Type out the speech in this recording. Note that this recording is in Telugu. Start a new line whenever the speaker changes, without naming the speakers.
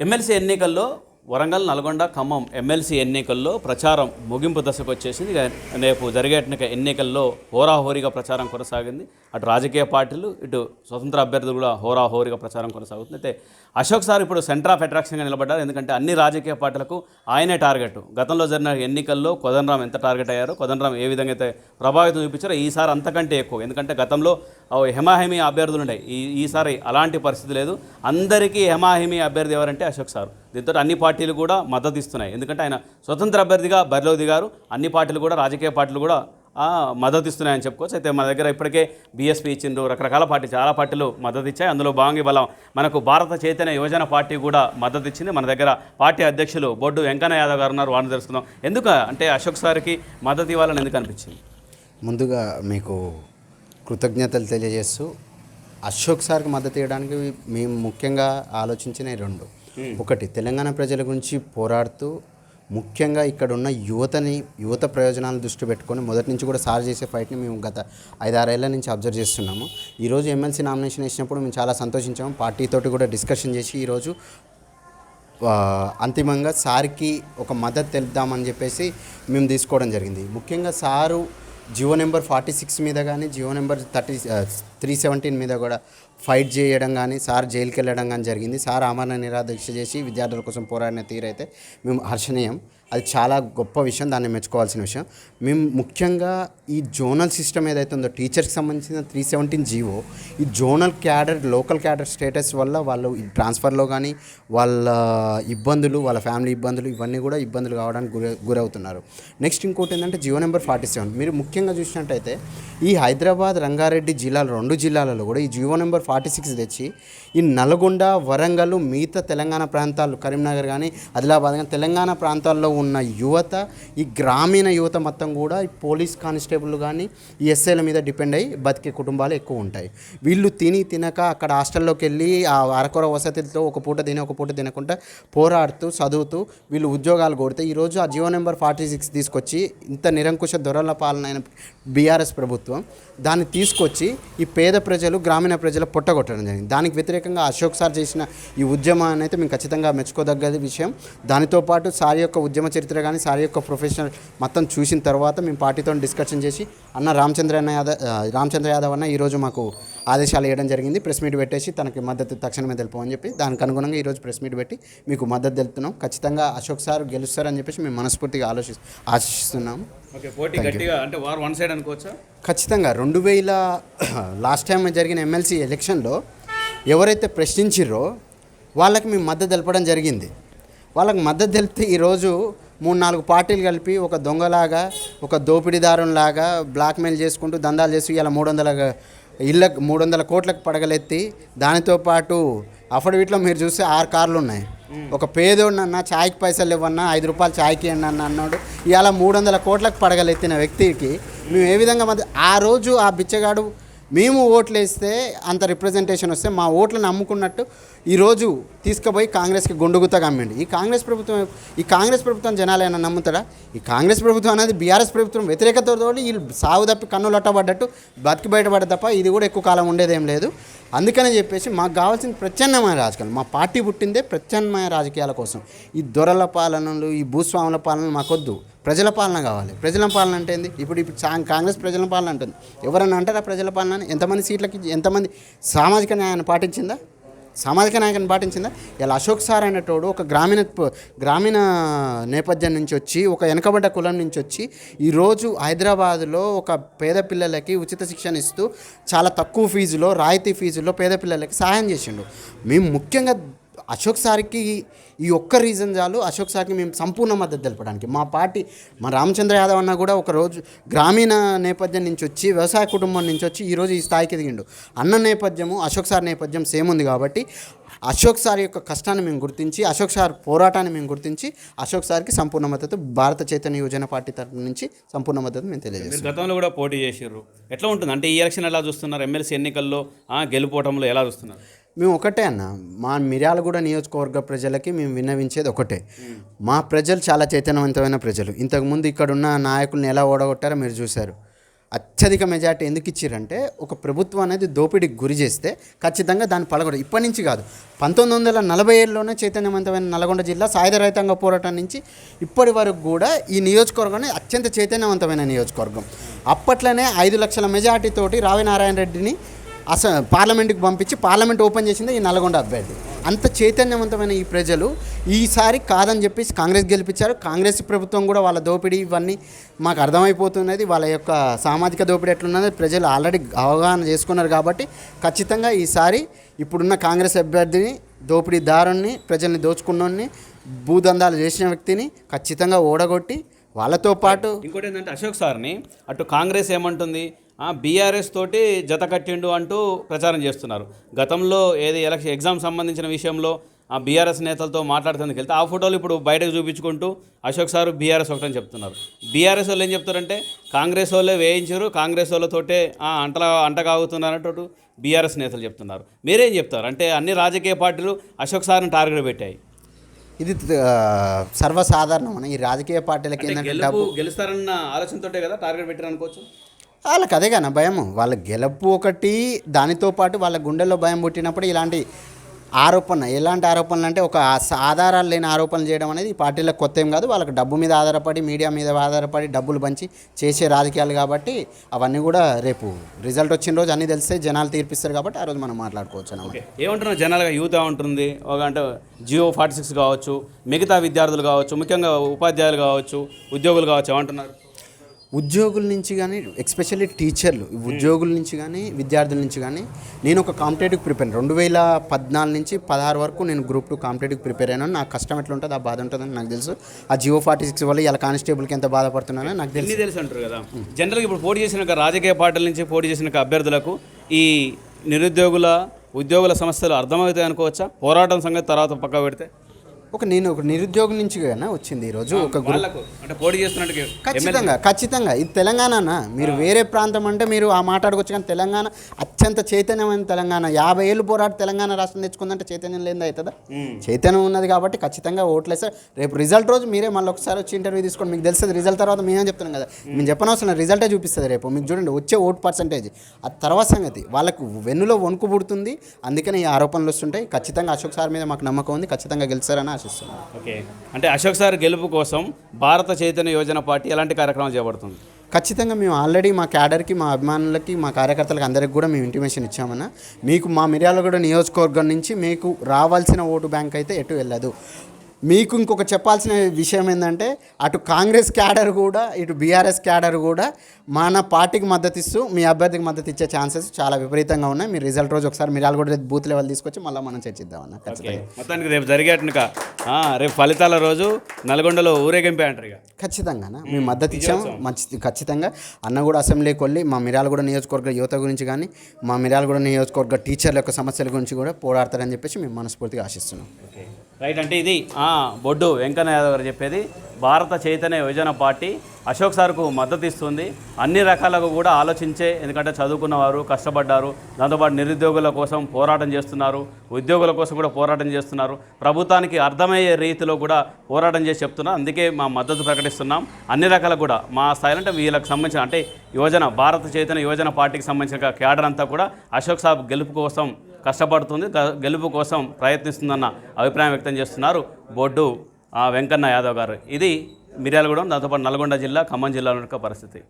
ఎమ్మెల్సీ ఎన్నికల్లో వరంగల్ నల్గొండ ఖమ్మం ఎమ్మెల్సీ ఎన్నికల్లో ప్రచారం ముగింపు దశకు వచ్చేసింది. రేపు జరిగే ఎన్నికల్లో హోరాహోరీగా ప్రచారం కొనసాగింది. అటు రాజకీయ పార్టీలు ఇటు స్వతంత్ర అభ్యర్థులు కూడా హోరాహోరీగా ప్రచారం కొనసాగుతుంది. అయితే అశోక్ సార్ ఇప్పుడు సెంటర్ ఆఫ్ అట్రాక్షన్గా నిలబడ్డారు. ఎందుకంటే అన్ని రాజకీయ పార్టీలకు ఆయనే టార్గెట్. గతంలో జరిగిన ఎన్నికల్లో కొదనరామ్ ఎంత టార్గెట్ అయ్యారో కొదనరామ్ ఏ విధంగా అయితే ప్రభావితం చూపించారో ఈసారి అంతకంటే ఎక్కువ. ఎందుకంటే గతంలో ఓ అభ్యర్థులు ఉన్నాయి ఈ ఈసారి అలాంటి పరిస్థితి లేదు. అందరికీ హెమాహెమి అభ్యర్థి ఎవరంటే అశోక్ సార్. దీంతో అన్ని పార్టీలు కూడా మద్దతు ఇస్తున్నాయి ఎందుకంటే ఆయన స్వతంత్ర అభ్యర్థిగా బరిలో దిగారు అన్ని పార్టీలు కూడా రాజకీయ పార్టీలు కూడా మద్దతు ఇస్తున్నాయని చెప్పుకోవచ్చు. అయితే మన దగ్గర ఇప్పటికే బీఎస్పీ ఇచ్చిండ్రు రకరకాల పార్టీ చాలా పార్టీలు మద్దతు ఇచ్చాయి అందులో భాగంగా బలం మనకు భారత చైతన్య యువజన పార్టీ కూడా మద్దతు ఇచ్చింది మన దగ్గర పార్టీ అధ్యక్షులు బొడ్డు వెంకన్న యాదవ్ గారు ఉన్నారు వారిని తెలుసుకుందాం. ఎందుకు అంటే అశోక్ సార్కి మద్దతు ఇవ్వాలని ఎందుకు అనిపించింది?
ముందుగా మీకు కృతజ్ఞతలు తెలియజేస్తూ అశోక్ సార్కి మద్దతు ఇవ్వడానికి మేము ముఖ్యంగా ఆలోచించిన రెండు. ఒకటి తెలంగాణ ప్రజల గురించి పోరాడుతూ ముఖ్యంగా ఇక్కడ ఉన్న యువతని యువత ప్రయోజనాలను దృష్టి పెట్టుకొని మొదటి నుంచి కూడా సార్ చేసే ఫైట్ని మేము గత ఐదారేళ్ళ నుంచి అబ్జర్వ్ చేస్తున్నాము. ఈరోజు ఎమ్మెల్సీ నామినేషన్ వేసినప్పుడు మేము చాలా సంతోషించాము. పార్టీతోటి కూడా డిస్కషన్ చేసి ఈరోజు అంతిమంగా సార్కి ఒక మద్దతు తెలుపుదామని చెప్పేసి మేము తీసుకోవడం జరిగింది. ముఖ్యంగా sir GO number forty six మీద కానీ GO number thirty three seventeen మీద కూడా ఫైట్ చేయడం కానీ సార్ జైలుకి వెళ్ళడం కానీ జరిగింది. సార్ ఆమరణ నిరాదీక్ష చేసి విద్యార్థుల కోసం పోరాడిన తీరైతే మేము హర్షణీయం. అది చాలా గొప్ప విషయం దాన్ని మెచ్చుకోవాల్సిన విషయం. మేము ముఖ్యంగా ఈ జోనల్ సిస్టమ్ ఏదైతే ఉందో టీచర్కి సంబంధించిన త్రీ సెవెంటీన్ జీవో ఈ zonal cadre local cadre status వల్ల వాళ్ళు ఈ ట్రాన్స్ఫర్లో కానీ వాళ్ళ ఇబ్బందులు వాళ్ళ ఫ్యామిలీ ఇబ్బందులు ఇవన్నీ కూడా ఇబ్బందులు కావడానికి గురి గురవుతున్నారు. నెక్స్ట్ ఇంకోటి ఏంటంటే జియో నెంబర్ ఫార్టీ సెవెన్. మీరు ముఖ్యంగా చూసినట్టయితే ఈ హైదరాబాద్ రంగారెడ్డి జిల్లాలు రెండు జిల్లాలలో కూడా ఈ జియో నెంబర్ ఫార్టీ సిక్స్ తెచ్చి ఈ నల్గొండ వరంగల్ మిగతా తెలంగాణ ప్రాంతాలు కరీంనగర్ కానీ ఆదిలాబాద్ కానీ తెలంగాణ ప్రాంతాల్లో ఉన్న యువత ఈ గ్రామీణ యువత మొత్తం కూడా ఈ పోలీస్ కానిస్టేబుల్ కానీ ఈ ఎస్ఐల మీద డిపెండ్ అయ్యి బతికే కుటుంబాలు ఎక్కువ ఉంటాయి. వీళ్ళు తిని తినక అక్కడ హాస్టల్లోకి వెళ్ళి ఆ అరకొర వసతులతో ఒక పూట తిని ఒక పూట తినకుండా పోరాడుతూ చదువుతూ వీళ్ళు ఉద్యోగాలు కొడితే ఈరోజు ఆ జియో నెంబర్ ఫార్టీ సిక్స్ తీసుకొచ్చి ఇంత నిరంకుశ దొరల పాలన అయిన బీఆర్ఎస్ ప్రభుత్వం దాన్ని తీసుకొచ్చి ఈ పేద ప్రజలు గ్రామీణ ప్రజలు పొట్టగొట్టడం జరిగింది. దానికి వ్యతిరేకంగా అశోక్ సార్ చేసిన ఈ ఉద్యమాన్ని అయితే మేము ఖచ్చితంగా మెచ్చుకోదగ్గ విషయం. దానితో పాటు సార్ యొక్క ఉద్యమ చరిత్ర కానీ సార్ యొక్క ప్రొఫెషనల్ మొత్తం చూసిన తర్వాత మేము పార్టీతో డిస్కషన్ చేసి అన్న రామచంద్ర అన్న యాదవ్ రామచంద్ర యాదవ్ అన్న ఈరోజు మాకు ఆదేశాలు ఇవ్వడం జరిగింది. ప్రెస్ మీట్ పెట్టేసి తనకి మద్దతు తక్షణమే తెలుపమని చెప్పి దానికి అనుగుణంగా ఈరోజు ప్రెస్ మీట్ పెట్టి మీకు మద్దతు తెలుపుతున్నాం. ఖచ్చితంగా అశోక్ సార్ గెలుస్తారని చెప్పేసి మేము మనస్ఫూర్తిగా ఆలోచి ఆశిస్తున్నాము.
ఓకే పోటీ గట్టిగా అంటే వారు వన్ సైడ్ అనుకోవచ్చా?
ఖచ్చితంగా రెండు వేల లాస్ట్ టైం జరిగిన ఎమ్మెల్సీ ఎలక్షన్లో ఎవరైతే ప్రశ్నించిర్రో వాళ్ళకి మేము మద్దతు తెలపడం జరిగింది. వాళ్ళకి మద్దతు తెలిపితే ఈరోజు మూడు నాలుగు పార్టీలు కలిపి ఒక దొంగలాగా ఒక దోపిడీదారులాగా బ్లాక్మెయిల్ చేసుకుంటూ దందాలు చేసి ఇలా మూడు వందల ఇళ్ళ మూడు వందల కోట్లకు పడగలెత్తి దానితో పాటు అఫిడవిట్లో మీరు చూస్తే ఆరు కార్లు ఉన్నాయి. ఒక పేదోడిని అన్న ఛాయ్కి పైసలు ఇవ్వన్నా ఐదు రూపాయలు ఛాయ్కి ఇవ్వండి అన్న అన్నాడు. ఇవాళ మూడు వందల కోట్లకు పడగలెత్తిన వ్యక్తికి మేము ఏ విధంగా ఆ రోజు ఆ బిచ్చగాడు మేము ఓట్లేస్తే అంత రిప్రజెంటేషన్ వస్తే మా ఓట్లను నమ్ముకున్నట్టు ఈరోజు తీసుకుపోయి కాంగ్రెస్కి గుండుగుతగా అమ్మిండు ఈ కాంగ్రెస్ ప్రభుత్వం ఈ కాంగ్రెస్ ప్రభుత్వం జనాలు ఏమైనా నమ్ముతారా? ఈ కాంగ్రెస్ ప్రభుత్వం అనేది బీఆర్ఎస్ ప్రభుత్వం వ్యతిరేకతతో వీళ్ళు సాగు తప్పి కన్నులు అట్టబడ్డట్టు బతికి బయటపడ్డ తప్ప ఇది కూడా ఎక్కువ కాలం ఉండేదేం లేదు. అందుకనే చెప్పేసి మాకు కావాల్సిన ప్రత్యామ్నాయ రాజకీయాలు మా పార్టీ పుట్టిందే ప్రత్యామ్నాయ రాజకీయాల కోసం. ఈ దొరల పాలనలు ఈ భూస్వాముల పాలనలు మాకొద్దు. ప్రజల పాలన కావాలి. ప్రజల పాలన అంటే ఏంది? ఇప్పుడు ఇప్పుడు కాంగ్రెస్ ప్రజల పాలన అంటుంది. ఎవరన్నా అంటారా ప్రజల పాలన ఎంతమంది సీట్లకి ఎంతమంది సామాజిక న్యాయాన్ని పాటించిందా? సామాజిక నాయకుని పాటించిందా? ఇలా అశోక్ సార్ అనేటోడు ఒక గ్రామీణ గ్రామీణ నేపథ్యం నుంచి వచ్చి ఒక వెనకబడ్డ కులం నుంచి వచ్చి ఈరోజు హైదరాబాద్లో ఒక పేద పిల్లలకి ఉచిత శిక్షణ ఇస్తూ చాలా తక్కువ ఫీజులో రాయితీ ఫీజులో పేద పిల్లలకి సహాయం చేసిండు. మేము ముఖ్యంగా అశోక్ సార్కి ఈ ఒక్క రీజన్ చాలు. అశోక్ సార్కి మేము సంపూర్ణ మద్దతు తెలపడానికి. మా పార్టీ మా రామచంద్ర యాదవ్ అన్న కూడా ఒక రోజు గ్రామీణ నేపథ్యం నుంచి వచ్చి వ్యవసాయ కుటుంబం నుంచి వచ్చి ఈరోజు ఈ స్థాయికి ఎదిగిండు. అన్న నేపథ్యము అశోక్ సార్ నేపథ్యం సేమ్ ఉంది కాబట్టి అశోక్ సార్ యొక్క కష్టాన్ని మేము గుర్తించి అశోక్ సార్ పోరాటాన్ని మేము గుర్తించి అశోక్ సార్కి సంపూర్ణ మద్దతు భారత చైతన్య యువజన పార్టీ తరఫు నుంచి సంపూర్ణ మద్దతు మేము తెలియజేస్తాం
గతంలో కూడా పోటీ చేసిర్రు. ఎట్లా ఉంటుంది? అంటే ఈ ఎలక్షన్ ఎలా చూస్తున్నారు? ఎమ్మెల్సీ ఎన్నికల్లో గెలుపోవటంలో ఎలా చూస్తున్నారు?
మేము ఒకటే అన్న. మా మిర్యాలగూడ నియోజకవర్గ ప్రజలకి మేము విన్నవించేది ఒకటే. మా ప్రజలు చాలా చైతన్యవంతమైన ప్రజలు. ఇంతకుముందు ఇక్కడ ఉన్న నాయకుల్ని ఎలా ఓడగొట్టారో మీరు చూశారు. అత్యధిక మెజార్టీ ఎందుకు ఇచ్చారంటే ఒక ప్రభుత్వం అనేది దోపిడీకి గురి చేస్తే ఖచ్చితంగా దాన్ని పలకూడదు ఇప్పటి నుంచి కాదు. పంతొమ్మిది వందల నలభై ఏడులోనే చైతన్యవంతమైన నల్గొండ జిల్లా సాయుధ రైతాంగ పోరాటం నుంచి ఇప్పటి వరకు కూడా ఈ నియోజకవర్గం అత్యంత చైతన్యవంతమైన నియోజకవర్గం. అప్పట్లోనే ఐదు లక్షల మెజార్టీతోటి రావి నారాయణ రెడ్డిని అస పార్లమెంట్కి పంపించి పార్లమెంట్ ఓపెన్ చేసింది ఈ నల్గొండ అభ్యర్థి. అంత చైతన్యవంతమైన ఈ ప్రజలు ఈసారి కాదని చెప్పేసి కాంగ్రెస్ గెలిపించారు. కాంగ్రెస్ ప్రభుత్వం కూడా వాళ్ళ దోపిడీ ఇవన్నీ మాకు అర్థమైపోతున్నది. వాళ్ళ యొక్క సామాజిక దోపిడీ ఎట్లున్నది ప్రజలు ఆల్రెడీ అవగాహన చేసుకున్నారు కాబట్టి ఖచ్చితంగా ఈసారి ఇప్పుడున్న కాంగ్రెస్ అభ్యర్థిని దోపిడీదారుణ్ణి ప్రజల్ని దోచుకున్నోడిని భూదందాలు చేసిన వ్యక్తిని ఖచ్చితంగా ఓడగొట్టి వాళ్ళతో పాటు
ఇంకోటి ఏంటంటే అశోక్ సార్ని అటు కాంగ్రెస్ ఏమంటుంది? బీఆర్ఎస్ తోటి జత కట్టిండు అంటూ ప్రచారం చేస్తున్నారు. గతంలో ఏది ఎలక్షన్ ఎగ్జామ్ సంబంధించిన విషయంలో ఆ బీఆర్ఎస్ నేతలతో మాట్లాడుతుందుకు వెళ్తే ఆ ఫోటోలు ఇప్పుడు బయటకు చూపించుకుంటూ అశోక్ సార్ బీఆర్ఎస్ ఒకటని చెప్తున్నారు. బీఆర్ఎస్ వాళ్ళు ఏం చెప్తారంటే కాంగ్రెస్ వాళ్ళే వేయించారు కాంగ్రెస్ వాళ్ళతోటే ఆ, అంటలా అంటకాగుతున్నారన్నట్టు బీఆర్ఎస్ నేతలు చెప్తున్నారు. మీరేం చెప్తారు? అంటే అన్ని రాజకీయ పార్టీలు అశోక్ సార్ని టార్గెట్ పెట్టాయి.
ఇది సర్వసాధారణం ఈ రాజకీయ పార్టీలకి
గెలుస్తారన్న ఆలోచనతోటే కదా టార్గెట్ పెట్టారు అనుకోవచ్చు
వాళ్ళకి అదే కానీ భయం. వాళ్ళ గెలుపు ఒకటి దానితో పాటు వాళ్ళ గుండెల్లో భయం పుట్టినప్పుడు ఇలాంటి ఆరోపణ ఎలాంటి ఆరోపణలు అంటే ఒక ఆధారాలు లేని ఆరోపణలు చేయడం అనేది ఈ పార్టీలకు కొత్త ఏం కాదు. వాళ్ళకి డబ్బు మీద ఆధారపడి మీడియా మీద ఆధారపడి డబ్బులు పంచి చేసే రాజకీయాలు కాబట్టి అవన్నీ కూడా రేపు రిజల్ట్ వచ్చిన రోజు అన్నీ తెలిస్తే జనాలు తీర్పిస్తారు కాబట్టి ఆ రోజు మనం మాట్లాడుకోవచ్చు అన్నమాట.
ఏమంటున్నారు? జనాలుగా యూత్ ఉంటుంది? ఒక అంటే జియో ఫార్టీ సిక్స్ కావచ్చు మిగతా విద్యార్థులు కావచ్చు ముఖ్యంగా ఉపాధ్యాయులు కావచ్చు ఉద్యోగులు కావచ్చు ఏమంటున్నారు?
ఉద్యోగుల నుంచి కానీ ఎక్స్పెషల్లీ టీచర్లు ఉద్యోగుల నుంచి కానీ విద్యార్థుల నుంచి కానీ నేను ఒక కాంపిటేటివ్ ప్రిపేర్ రెండు వేల పద్నాలుగు నుంచి పదహారు వరకు నేను గ్రూప్ టూ కాంపిటేటివ్ ప్రిపేర్ అయినాను. నాకు కష్టం ఎట్లా ఉంటుంది ఆ బాధ ఉంటుందని నాకు తెలుసు. ఆ జియో ఫార్టీ సిక్స్ వల్ల ఇలా కానిస్టేబుల్కి ఎంత బాధపడుతున్నానో నాకు తెలుసు.
తెలుసు అంటారు కదా? జనరల్గా ఇప్పుడు పోటీ చేసిన రాజకీయ పార్టీల నుంచి పోటీ చేసిన అభ్యర్థులకు ఈ నిరుద్యోగుల ఉద్యోగుల సమస్యలు అర్థమవుతాయి అనుకోవచ్చా పోరాటం సంగతి తర్వాత పక్క పెడితే.
ఒక నేను ఒక నిరుద్యోగం నుంచి కానీ వచ్చింది ఈరోజు ఒక
పోటీ చేస్తున్నట్టు
ఖచ్చితంగా ఖచ్చితంగా. ఇది తెలంగాణ మీరు వేరే ప్రాంతం అంటే మీరు ఆ మాట్లాడుకోవచ్చు కానీ తెలంగాణ అత్యంత చైతన్యమైన తెలంగాణ. యాభై ఏళ్ళు పోరాట తెలంగాణ రాష్ట్రం తెచ్చుకుందంటే చైతన్యం లేనిది అవుతుందా? చైతన్యం ఉన్నది కాబట్టి ఖచ్చితంగా ఓట్లేస్తారు రేపు రిజల్ట్ రోజు మీరే మళ్ళీ ఒకసారి వచ్చి ఇంటర్వ్యూ తీసుకోండి. మీకు తెలుస్తుంది రిజల్ట్ తర్వాత మేమేం చెప్తున్నాం కదా. మేము చెప్పనవసరం రిజల్టే చూపిస్తుంది రేపు. మీకు చూడండి వచ్చే ఓట్ పర్సంటేజ్. ఆ తర్వాత సంగతి. వాళ్ళకు వెన్నులో వణుకు పుడుతుంది. అందుకని ఈ ఆరోపణలు వస్తుంటాయి. ఖచ్చితంగా అశోక్ సార్ మీద మాకు నమ్మకం ఉంది. ఖచ్చితంగా గెలుస్తారని ఆశిస్తున్నాను.
ఓకే. అంటే అశోక్ సార్ గెలుపు కోసం భారత చైతన్య యోజన పార్టీ ఎలాంటి కార్యక్రమాలు చేపడుతుంది?
ఖచ్చితంగా మేము ఆల్రెడీ మా క్యాడర్కి మా అభిమానులకి మా కార్యకర్తలకు అందరికి కూడా మేము ఇంటిమేషన్ ఇచ్చామన్న. మీకు మా మిర్యాలగూడ నియోజకవర్గం నుంచి మీకు రావాల్సిన ఓటు బ్యాంక్ అయితే ఎటు వెళ్ళదు. మీకు ఇంకొక చెప్పాల్సిన విషయం ఏంటంటే అటు కాంగ్రెస్ క్యాడర్ కూడా ఇటు బీఆర్ఎస్ క్యాడర్ కూడా మన పార్టీకి మద్దతు ఇస్తూ మీ అభ్యర్థికి మద్దతు ఇచ్చే ఛాన్సెస్ చాలా విపరీతంగా ఉన్నాయి. మీరు రిజల్ట్ రోజు ఒకసారి మిర్యాలగూడ బూత్ లెవెల్ తీసుకొచ్చి మళ్ళీ మనం చర్చిద్దామన్న
ఓకే.
ఖచ్చితంగా.
మొత్తానికి రేపు జరిగేట్టుగా రేపు ఫలితాల రోజు నల్గొండలో ఊరేగింపే అంటారు ఇక.
ఖచ్చితంగా మేము మద్దతు ఇచ్చాము. మంచి ఖచ్చితంగా. అన్న కూడా అసెంబ్లీకి వెళ్ళి మా మిర్యాలగూడ నియోజకవర్గ యువత గురించి కానీ మా మిర్యాలగూడ నియోజకవర్గ టీచర్ల యొక్క సమస్యల గురించి కూడా పోరాడతారని చెప్పేసి మేము మనస్ఫూర్తిగా ఆశిస్తున్నాం.
రైట్ అంటే ఇది బొడ్డు వెంకన్న యాదవ్ గారు చెప్పేది. భారత చైతన్య యువజన పార్టీ అశోక్ సార్కు మద్దతు ఇస్తుంది. అన్ని రకాలకు కూడా ఆలోచించే ఎందుకంటే చదువుకున్నవారు కష్టపడ్డారు దాంతోపాటు నిరుద్యోగుల కోసం పోరాటం చేస్తున్నారు ఉద్యోగుల కోసం కూడా పోరాటం చేస్తున్నారు. ప్రభుత్వానికి అర్థమయ్యే రీతిలో కూడా పోరాటం చేసి చెప్తున్నారు. అందుకే మా మద్దతు ప్రకటిస్తున్నాం. అన్ని రకాల కూడా మా స్థాయిలో అంటే వీళ్ళకి సంబంధించిన అంటే యోజన భారత చైతన్య యువజన పార్టీకి సంబంధించిన క్యాడర్ అంతా కూడా అశోక్ సాబ్ గెలుపు కోసం కష్టపడుతుంది. గెలుపు కోసం ప్రయత్నిస్తుందన్న అభిప్రాయం వ్యక్తం చేస్తున్నారు బోర్డు ఆ, వెంకన్న యాదవ్ గారు. ఇది మిర్యాలగూడెం దాంతోపాటు నల్గొండ జిల్లా ఖమ్మం జిల్లాలో ఉన్న పరిస్థితి.